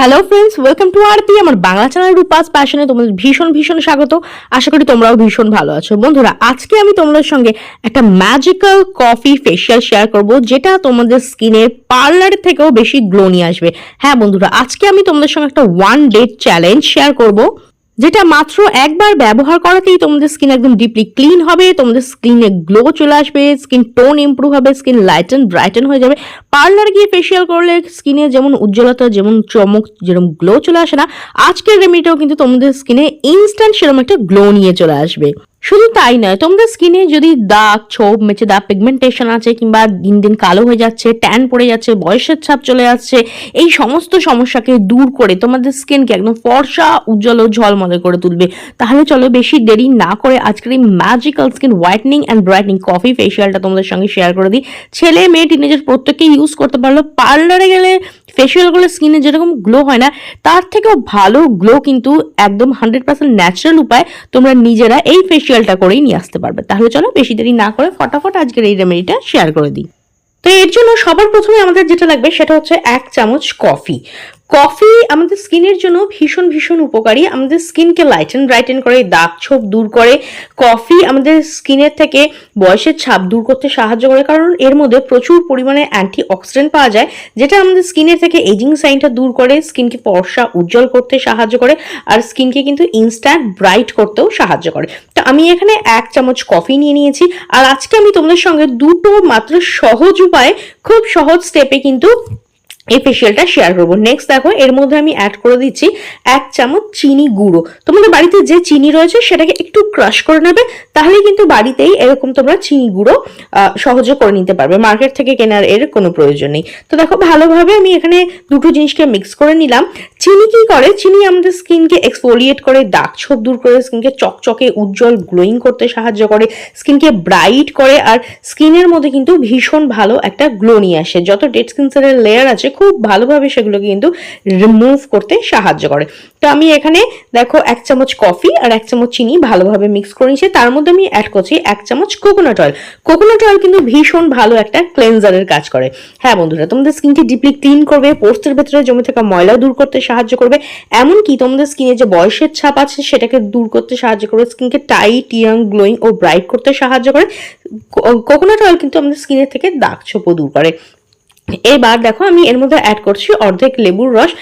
Hello friends welcome to RP আমার Bangla channel Rupa's প্যাশনে তোমাদের ভীষণ ভীষণ স্বাগত। আশা করি তোমরাও ভীষণ ভালো আছো। বন্ধুরা, আজকে আমি তোমাদের সঙ্গে একটা ম্যাজিক্যাল কফি ফেশিয়াল শেয়ার করব, যেটা তোমাদের স্কিনের পার্লার থেকেও বেশি গ্লো নিয়ে আসবে। হ্যাঁ বন্ধুরা, আজকে আমি তোমাদের সঙ্গে একটা ওয়ান ডে চ্যালেঞ্জ শেয়ার করব। যেটা মাত্র একবার ব্যবহার করাতেই তোমাদের স্কিন একদম ডিপলি ক্লিন হবে, তোমাদের স্কিনে গ্লো চলে আসবে স্কিন টোন ইম্প্রুভ হবে স্কিন লাইটেন ব্রাইটেন হয়ে যাবে। পার্লার গিয়ে ফেসিয়াল করলে স্কিনে যেমন উজ্জ্বলতা, যেমন চমক যেরকম গ্লো চলে আসে না, আজকের রেমিডিটাও কিন্তু তোমাদের স্কিনে ইনস্ট্যান্ট সেরকম একটা গ্লো নিয়ে চলে আসবে। শুধু তাই নয় তোমাদের স্কিনে যদি দাগ, ছোপ, মেচে দাগ পিগমেন্টেশন আছে কিংবা দিন দিন কালো হয়ে যাচ্ছে ট্যান পড়ে যাচ্ছে, বয়সের ছাপ চলে যাচ্ছে এই সমস্ত সমস্যাকে দূর করে তোমাদের স্কিনকে একদম ফর্সা, উজ্জ্বল ও ঝলমলে করে তুলবে। তাহলে চলো বেশি দেরি না করে আজকের এই magical skin whitening and brightening coffee ফেসিয়ালটা তোমাদের সঙ্গে শেয়ার করে দিই। ছেলে, মেয়ে টিনেজার প্রত্যেকেই ইউজ করতে পারল। পার্লারে গেলে ফেশিয়াল করলে স্কিনে যেরকম গ্লো হয় না, তার থেকেও ভালো গ্লো কিন্তু একদম হান্ড্রেড পার্সেন্ট ন্যাচারাল উপায় তোমরা নিজেরা এই ফেসিয়ালটা করেই নিয়ে আসতে পারবে। তাহলে চলো বেশি দেরি না করে ফটাফট আজকের এই রেমেডিটা শেয়ার করে দিই। তো এর জন্য সবার প্রথমে আমাদের যেটা লাগবে সেটা হচ্ছে এক চামচ কফি কফি আমাদের স্কিনের জন্য ভীষণ ভীষণ উপকারী। আমাদের স্কিনকে লাইটেন ব্রাইটেন করে দাগ ছোপ দূর করে। কফি আমাদের স্কিনের থেকে বয়সের ছাপ দূর করতে সাহায্য করে, কারণ এর মধ্যে প্রচুর পরিমাণে অ্যান্টি অক্সিডেন্ট পাওয়া যায়, যেটা আমাদের স্কিনের থেকে এজিং সাইনটা দূর করে, স্কিনকে ফর্সা, উজ্জ্বল করতে সাহায্য করে, আর স্কিনকে কিন্তু ইনস্ট্যান্ট ব্রাইট করতেও সাহায্য করে। তো আমি এখানে এক চামচ কফি নিয়ে নিয়েছি, আর আজকে আমি তোমাদের সঙ্গে দুটো মাত্র সহজ উপায়, খুব সহজ স্টেপে কিন্তু এই ফেসিয়ালটা শেয়ার করব। নেক্সট দেখো, এর মধ্যে আমি অ্যাড করে দিচ্ছি এক চামচ চিনি গুঁড়ো। তোমাদের বাড়িতে যে চিনি রয়েছে, সেটাকে একটু ক্রাশ করে নেবে তাহলে কিন্তু বাড়িতেই এরকম তোমরা চিনি গুঁড়ো সহজে করে নিতে পারবে। মার্কেট থেকে কেনার এর কোনো প্রয়োজন নেই। তো দেখো, ভালোভাবে আমি এখানে দুটো জিনিসকে মিক্স করে নিলাম। চিনি কি করে? চিনি আমাদের স্কিনকে এক্সফোলিয়েট করে, দাগ ছোপ দূর করে, স্কিনকে চকচকে, উজ্জ্বল গ্লোয়িং করতে সাহায্য করে, স্কিনকে ব্রাইট করে, আর স্কিনের মধ্যে কিন্তু ভীষণ ভালো একটা গ্লো নিয়ে আসে। যত ডেড স্কিন সেলের লেয়ার আছে, খুব ভালোভাবে সেগুলোকে কিন্তু রিমুভ করতে সাহায্য করে। তো আমি এখানে দেখো এক চামচ কফি আর এক চামচ চিনি ভালোভাবে মিক্স করে নিয়েছি। তার মধ্যে আমি অ্যাড করছি এক চামচ কোকোনাট অয়েল কোকোনাট অয়েল কিন্তু ভীষণ ভালো একটা ক্লেনজারের কাজ করে। হ্যাঁ বন্ধুরা, তোমাদের স্কিনকে ডিপলি ক্লিন করবে, পোস্টের ভেতরে জমে থাকা ময়লা দূর করতে সাহায্য করবে। এমনকি তোমাদের স্কিনে যে বয়সের ছাপ আছে, সেটাকে দূর করতে সাহায্য করবে। স্কিনকে টাইট ইয়াং গ্লোয়িং ও ব্রাইট করতে সাহায্য করে। কোকোনাট অয়েল কিন্তু আমাদের স্কিনের থেকে দাগ ছোপ দূর করে। এবার দেখো আমি এর মধ্যে অ্যাড করছি অর্ধেক লেবুর রস।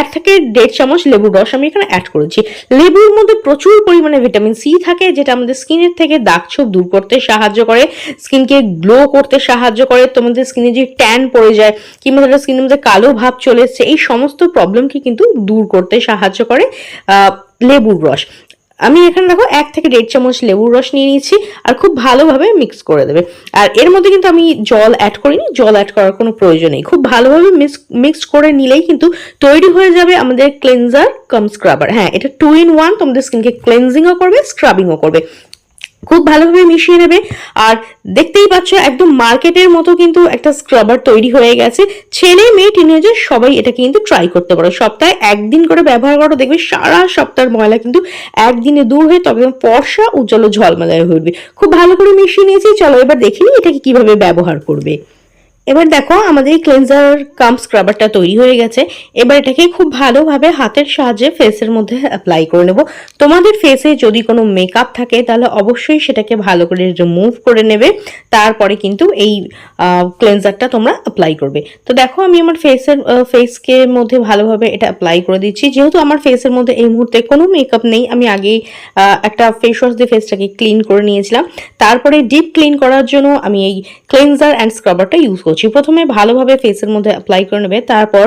এক থেকে দেড় চামচ লেবুর রস। আমি এখানে অ্যাড করেছি। লেবুর মধ্যে প্রচুর পরিমাণে ভিটামিন সি থাকে, যেটা আমাদের স্কিনের থেকে দাগ ছোপ দূর করতে সাহায্য করে, স্কিনকে গ্লো করতে সাহায্য করে, তোমাদের স্কিনে যে ট্যান পড়ে যায়, কিংবা তোমাদের স্কিনের মধ্যে কালো ভাব চলে এসছে, এই সমস্ত প্রবলেমকে কিন্তু দূর করতে সাহায্য করে লেবুর রস। আমি এখানে দেখো এক থেকে দেড় চামচ লেবুর রস নিয়ে নিয়েছি, আর খুব ভালোভাবে মিক্স করে দেবে। আর এর মধ্যে কিন্তু আমি জল অ্যাড করিনি, জল অ্যাড করার কোনো প্রয়োজন নেই। খুব ভালোভাবে মিক্স মিক্স করে নিলেই কিন্তু তৈরি হয়ে যাবে আমাদের ক্লেনজার কম স্ক্রাবার হ্যাঁ এটা টু ইন ওয়ান তোমাদের স্কিনকে ক্লেনজিংও করবে স্ক্রাবিংও করবে। খুব ভালোভাবে মিশিয়ে নেবে। আর দেখতেই পাচ্ছ, একদম মার্কেটের মতো কিন্তু একটা স্ক্রাবার তৈরি হয়ে গেছে। ছেলে, মেয়ে টিনেজার সবাই এটা কিন্তু ট্রাই করতে পারো। সপ্তাহে একদিন করে ব্যবহার করো, দেখবে সারা সপ্তাহের ময়লা কিন্তু একদিনে দূর হয়ে তবে ফর্সা, উজ্জ্বল ঝলমলায় হয়ে উঠবে। খুব ভালো করে মিশিয়ে নিয়েছি। চলো এবার দেখিনি এটাকে কীভাবে ব্যবহার করবে। এবার দেখো আমাদের এই ক্লেনজার কাম স্ক্রাবারটা তৈরি হয়ে গেছে। এবার এটাকে খুব ভালোভাবে হাতের সাহায্যে ফেসের মধ্যে অ্যাপ্লাই করে নেব। তোমাদের ফেসে যদি কোনো মেকআপ থাকে, তাহলে অবশ্যই সেটাকে ভালো করে রিমুভ করে নেবে। তারপরে কিন্তু এই ক্লেনজারটা তোমরা অ্যাপ্লাই করবে। তো দেখো আমি আমার ফেসের ফেসকে মধ্যে ভালোভাবে এটা অ্যাপ্লাই করে দিচ্ছি। যেহেতু আমার ফেসের মধ্যে এই মুহূর্তে কোনো মেকআপ নেই, আমি আগেই একটা ফেস ওয়াশ দিয়ে ফেসটাকে ক্লিন করে নিয়েছিলাম। তারপরে ডিপ ক্লিন করার জন্য আমি এই ক্লেনজার অ্যান্ড স্ক্রাবারটা ইউজ করছি। প্রথমে ভালোভাবে ফেসের মধ্যে অ্যাপ্লাই করে নেবে, তারপর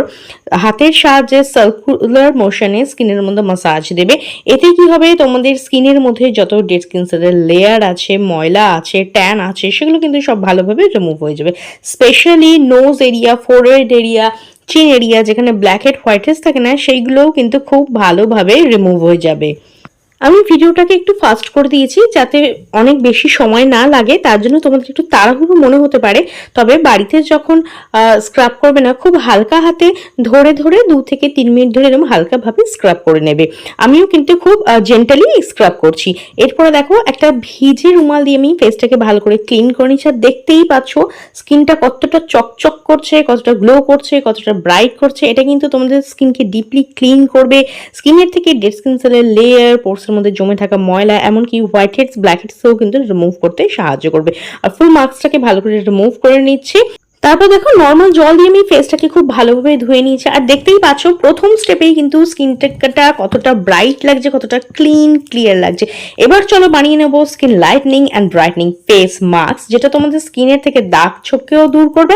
হাতের সাহায্যে সার্কুলার মোশনে স্কিনের মধ্যে মাসাজ দেবে। এতে কি হবে? তোমাদের স্কিনের মধ্যে যত ডেড স্কিন সেলের লেয়ার আছে, ময়লা আছে ট্যান আছে, সেগুলো কিন্তু সব ভালোভাবে রিমুভ হয়ে যাবে। Specially nose area forehead area chin area যেখানে ব্ল্যাক হেড হোয়াইট থাকে না, সেইগুলোও কিন্তু খুব ভালোভাবে রিমুভ হয়ে যাবে। আমি ভিডিওটাকে একটু ফাস্ট করে দিয়েছি যাতে অনেক বেশি সময় না লাগে, তার জন্য তোমাদের একটু তাড়াহুড়ো মনে হতে পারে। তবে বাড়িতে যখন স্ক্রাব করবে না, খুব হালকা হাতে ধরে ধরে দু থেকে তিন মিনিট ধরে এরকম হালকাভাবে স্ক্রাব করে নেবে। আমিও কিন্তু খুব জেন্টালি স্ক্রাব করছি। এরপরে দেখো, একটা ভিজে রুমাল দিয়ে আমি ফেসটাকে ভালো করে ক্লিন করে নিচ্ছি। আর দেখতেই পাচ্ছ স্কিনটা কতটা চকচক করছে, কতটা গ্লো করছে, কতটা ব্রাইট করছে। এটা কিন্তু তোমাদের স্কিনকে ডিপলি ক্লিন করবে। স্কিনের থেকে ডেড স্কিন সেলের লেয়ার পোর্সের মধ্যে জমে থাকা ময়লা, এমনকি হোয়াইট হেডস ব্ল্যাক হেডসও কিন্তু রিমুভ করতে সাহায্য করবে। আর ফুল মাস্কটাকে ভালো করে রিমুভ করে নিচ্ছি। তারপর দেখো নর্মাল জল দিয়ে আমি ফেসটাকে খুব ভালোভাবে ধুয়ে নিয়েছি। আর দেখতেই পাচ্ছ, প্রথম স্টেপেই কিন্তু স্কিনটা কতটা ব্রাইট লাগছে, কতটা ক্লিন ক্লিয়ার লাগছে। এবার চলো বানিয়ে নেব skin lightening and brightening face mask যেটা তোমাদের স্কিনের থেকে দাগ ছোপকেও দূর করবে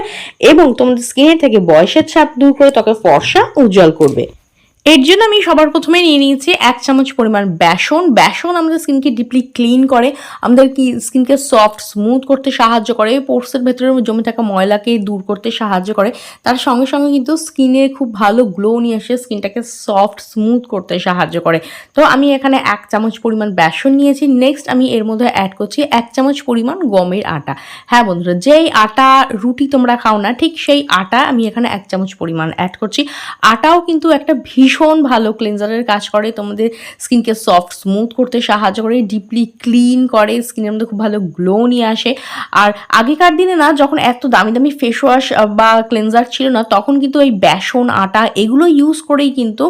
এবং তোমাদের স্কিনের থেকে বয়সের ছাপ দূর করে ত্বকে ফর্সা উজ্জ্বল করবে। এর জন্য আমি সবার প্রথমে নিয়ে নিয়েছি এক চামচ পরিমাণ বেসন। বেসন আমাদের স্কিনকে ডিপলি ক্লিন করে, আমাদের কি স্কিনকে সফট স্মুথ করতে সাহায্য করে, পোর্সের ভেতরে জমে থাকা ময়লাকে দূর করতে সাহায্য করে। তার সঙ্গে সঙ্গে কিন্তু স্কিনে খুব ভালো গ্লো নিয়ে আসে স্কিনটাকে সফট স্মুথ করতে সাহায্য করে। তো আমি এখানে এক চামচ পরিমাণ বেসন নিয়েছি। নেক্সট আমি এর মধ্যে অ্যাড করছি এক চামচ পরিমাণ গমের আটা। হ্যাঁ বন্ধুরা, যেই আটা, রুটি তোমরা খাও না, ঠিক সেই আটা আমি এখানে এক চামচ পরিমাণ অ্যাড করছি। আটাও কিন্তু একটা ভীষণ ভালো ক্লিনজারের কাজ করে। তোমাদের স্কিনকে সফট স্মুথ করতে সাহায্য করে ডিপলি ক্লিন করে স্কিনের মধ্যে খুব ভালো গ্লো নিয়ে আসে। আর আগেকার দিনে না, যখন এত দামি দামি ফেস ওয়াশ বা ক্লিনজার ছিল না, তখন কিন্তু এই বেসন, আটা এগুলো ইউজ করেই কিন্তু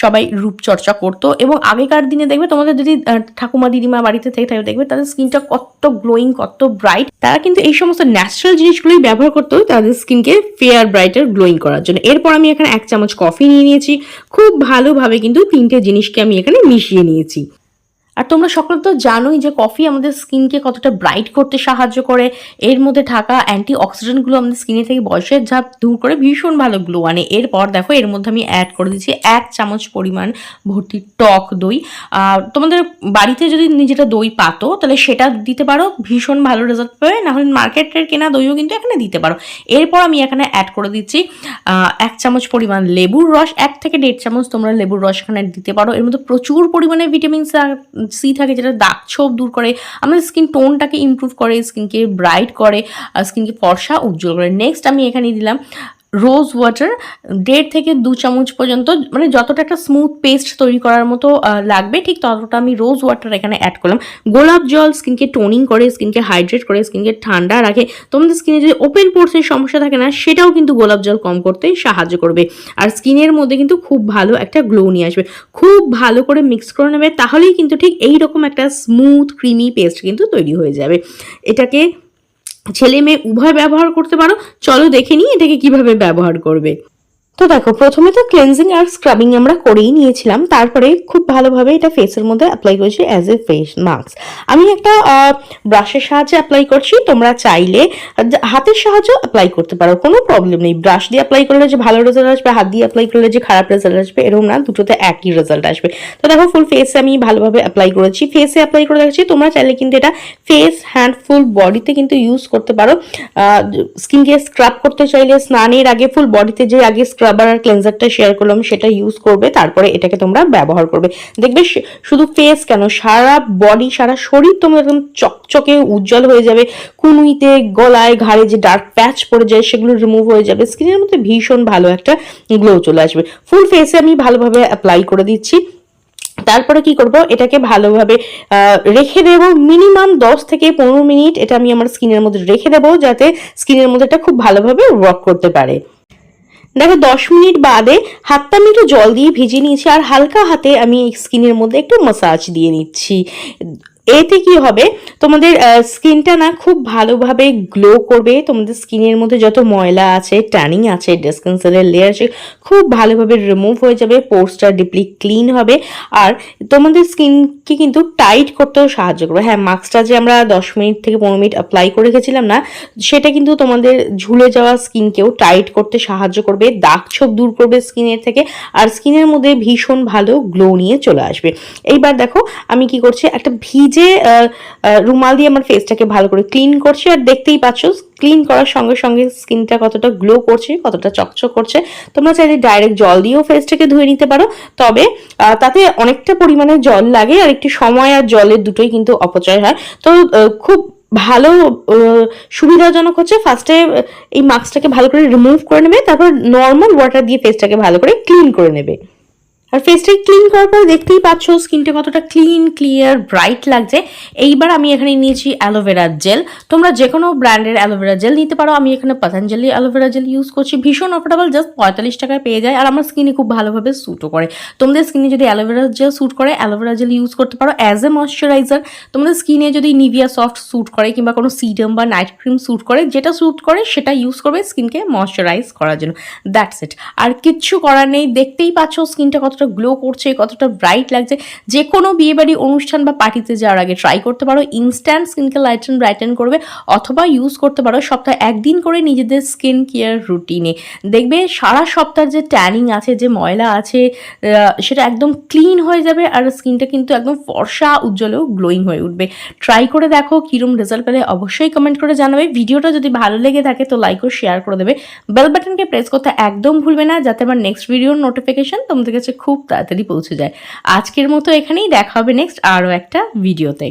সবাই রূপচর্চা করতো। এবং আগেকার দিনে দেখবে তোমাদের যদি ঠাকুমা, দিদিমা বাড়িতে থেকে থাকে, দেখবে তাদের স্কিনটা কত গ্লোয়িং কত ব্রাইট তারা কিন্তু এই সমস্ত ন্যাচারাল জিনিসগুলোই ব্যবহার করতো, তাদের স্কিনকে ফেয়ার ব্রাইটার গ্লোয়িং করার জন্য। এরপর আমি এখানে এক চামচ কফি নিয়ে নিয়েছি। খুব ভালোভাবে কিন্তু তিনটে জিনিসকে আমি এখানে মিশিয়ে নিয়েছি। আর তোমরা সকলে তো জানোই যে কফি আমাদের স্কিনকে কতটা ব্রাইট করতে সাহায্য করে। এর মধ্যে থাকা অ্যান্টি অক্সিডেন্টগুলো আমাদের স্কিনে থেকে বয়সের ঝাপ দূর করে ভীষণ ভালো গ্লো আনে। এরপর দেখো, এর মধ্যে আমি অ্যাড করে দিচ্ছি এক চামচ পরিমাণ ভর্তি টক দই। তোমাদের বাড়িতে যদি নিজেরা দই পাতো, তাহলে সেটা দিতে পারো, ভীষণ ভালো রেজাল্ট পাবে। না হলে মার্কেটের কেনা দইও কিন্তু এখানে দিতে পারো। এরপর আমি এখানে অ্যাড করে দিচ্ছি এক চামচ পরিমাণ লেবুর রস, এক থেকে দেড় চামচ তোমরা লেবুর রস এখানে দিতে পারো। এর মধ্যে প্রচুর পরিমাণে ভিটামিন সি থাকে যেটা দাগ ছোপ দূর করে। আমাদের স্কিন টোনটাকে ইম্প্রুভ করে স্কিনকে ব্রাইট করে স্কিনকে ফর্সা উজ্জ্বল করে। নেক্সট আমি এখানে দিলাম রোজ ওয়াটার, দেড় থেকে দু চামচ পর্যন্ত মানে যতটা একটা স্মুথ পেস্ট তৈরি করার মতো লাগবে, ঠিক ততটা আমি রোজ ওয়াটার এখানে অ্যাড করলাম। গোলাপ জল স্কিনকে টোনিং করে স্কিনকে হাইড্রেট করে স্কিনকে ঠান্ডা রাখে, তোমাদের স্কিনে যদি ওপেন পোর্সের সমস্যা থাকে না, সেটাও কিন্তু গোলাপ জল কম করতে সাহায্য করবে। আর স্কিনের মধ্যে কিন্তু খুব ভালো একটা গ্লো নিয়ে আসবে। খুব ভালো করে মিক্স করে নেবে, তাহলেই কিন্তু ঠিক এই রকম একটা স্মুথ ক্রিমি পেস্ট কিন্তু তৈরি হয়ে যাবে। এটাকে ছেলে মেয়ে উভয় ব্যবহার করতে পারো। চলো দেখে নিই এটাকে কীভাবে ব্যবহার করবে। তো দেখো, প্রথমে তো ক্লেনজিং আর স্ক্রাবিং আমরা করেই নিয়েছিলাম, তারপরে খুব ভালোভাবে এটা ফেসের মধ্যে অ্যাপ্লাই করেছি অ্যাজ এ ফেস মাস্ক আমি একটা ব্রাশের সাহায্যে অ্যাপ্লাই করছি, তোমরা চাইলে হাতের সাহায্যে অ্যাপ্লাই করতে পারো, কোনো প্রবলেম নেই। ব্রাশ দিয়ে অ্যাপ্লাই করলে যে ভালো রেজাল্ট আসবে, হাত দিয়ে অ্যাপ্লাই করলে যে খারাপ রেজাল্ট আসবে, এরকম না, দুটোতে একই রেজাল্ট আসবে। তো দেখো ফুল ফেসে আমি ভালোভাবে অ্যাপ্লাই করেছি। ফেসে অ্যাপ্লাই করে দেখছি তোমরা চাইলে কিন্তু এটা ফেস হ্যান্ড ফুল বডিতে কিন্তু ইউজ করতে পারো। স্কিন স্কিনকে স্ক্রাব করতে চাইলে, স্নানের আগে ফুল বডিতে যে আগে স্ক্রাবার আর ক্লেন্সারটা শেয়ার করলাম, সেটা ইউজ করবে, তারপরে এটাকে তোমরা ব্যবহার করবে। দেখবে শুধু ফেস কেন, সারা বডি সারা শরীর তোমার একদম চকচকে উজ্জ্বল হয়ে যাবে। কুনুইতে, গলায়, ঘাড়ে যে ডার্ক প্যাচ পড়ে যায়, সেগুলো রিমুভ হয়ে যাবে স্কিনের মধ্যে ভীষণ ভালো একটা গ্লো চলে আসবে। ফুল ফেসে আমি ভালোভাবে অ্যাপ্লাই করে দিচ্ছি। তারপরে কি করব? এটাকে ভালোভাবে রেখে দেব মিনিমাম দশ থেকে পনেরো মিনিট এটা আমি আমার স্কিনের মধ্যে রেখে দেবো, যাতে স্কিনের মধ্যে এটা খুব ভালোভাবে ওয়ার্ক করতে পারে। দেখো, দশ মিনিট বাদে হাতটা আমি একটু জল দিয়ে ভিজিয়ে নিয়েছি, আর হালকা হাতে আমি স্কিনের মধ্যে একটু মাসাজ দিয়ে নিচ্ছি। এতে কি হবে? তোমাদের স্কিনটা না খুব ভালোভাবে গ্লো করবে। তোমাদের স্কিনের মধ্যে যত ময়লা আছে ট্যানিং আছে ডেসকেন্সারের লেয়ার আছে, খুব ভালোভাবে রিমুভ হয়ে যাবে পোর্সটা ডিপলি ক্লিন হবে। আর তোমাদের স্কিনকে কিন্তু টাইট করতেও সাহায্য করবে। হ্যাঁ মাস্কটা যে আমরা দশ মিনিট থেকে পনেরো মিনিট অ্যাপ্লাই করে রেখেছিলাম না, সেটা কিন্তু তোমাদের ঝুলে যাওয়া স্কিনকেও টাইট করতে সাহায্য করবে, দাগ ছোপ দূর করবে স্কিনের থেকে, আর স্কিনের মধ্যে ভীষণ ভালো গ্লো নিয়ে চলে আসবে। এইবার দেখো, আমি কি করছি, একটা ভিজে যে রুমাল দিয়ে আমার ফেসটাকে ভালো করে ক্লিন করছি আর দেখতেই পাচ্ছ ক্লিন করার সঙ্গে সঙ্গে স্কিনটা কতটা গ্লো করছে, কতটা চকচক করছে। তোমরা চাইলে ডাইরেক্ট জল দিয়েও ফেসটাকে ধুয়ে নিতে পারো। তবে তাতে অনেকটা পরিমাণে জল লাগে আর একটু সময় আর জলের দুটোই কিন্তু অপচয় হয়। তো খুব ভালো সুবিধাজনক হচ্ছে ফার্স্টে এই মাস্কটাকে ভালো করে রিমুভ করে নেবে, তারপর নর্মাল ওয়াটার দিয়ে ফেসটাকে ভালো করে ক্লিন করে নেবে। আর ফেসটাকে ক্লিন করার পর দেখতেই পাচ্ছ স্কিনটা কতটা ক্লিন ক্লিয়ার ব্রাইট লাগছে। এইবার আমি এখানে নিয়েছি অ্যালোভেরা জেল তোমরা যে কোনো ব্র্যান্ডের অ্যালোভেরা জেল নিতে পারো। আমি এখানে পতঞ্জলি অ্যালোভেরা জেল ইউজ করছি। ভীষণ অফোর্ডেবল জাস্ট পঁয়তাল্লিশ টাকায় পেয়ে যায়। আর আমার স্কিনে খুব ভালোভাবে স্যুটও করে। তোমাদের স্কিনে যদি অ্যালোভেরা জেল স্যুট করে অ্যালোভেরা জেল ইউজ করতে পারো অ্যাজ এ ময়শ্চারাইজার তোমাদের স্কিনে যদি নিভিয়া সফট স্যুট করে, কিংবা কোনো সিরাম বা নাইট ক্রিম স্যুট করে, যেটা স্যুট করে, সেটা ইউজ করবে স্কিনকে ময়শ্চারাইজ করার জন্য। দ্যাটস ইট আর কিচ্ছু করার নেই। দেখতেই পাচ্ছ স্কিনটা কতটা গ্লো করছে, কতটা ব্রাইট লাগছে যে কোনো বিয়েবাড়ি অনুষ্ঠান বা পার্টিতে যাওয়ার আগে ট্রাই করতে পারো ইনস্ট্যান্ট স্কিনকে লাইটেন ব্রাইটেন করবে, অথবা ইউজ করতে পারো সপ্তাহে একদিন করে নিজেদের স্কিন কেয়ার রুটিনে দেখবে সারা সপ্তাহের যে ট্যানিং আছে, যে ময়লা আছে সেটা একদম ক্লিন হয়ে যাবে আর স্কিনটা কিন্তু একদম ফর্সা, উজ্জ্বলেও গ্লোয়িং হয়ে উঠবে। ট্রাই করে দেখো কিরম রেজাল্ট পেলে অবশ্যই কমেন্ট করে জানাবে। ভিডিওটা যদি ভালো লেগে থাকে তো লাইক ও শেয়ার করে দেবে। বেল বাটনকে প্রেস করতে একদম ভুলবে না, যাতে আমার নেক্সট ভিডিওর নোটিফিকেশন তোমাদের কাছে খুব তাড়াতাড়ি পৌঁছে যায়। আজকের মতো এখানেই দেখা হবে নেক্সট আরও একটা ভিডিওতে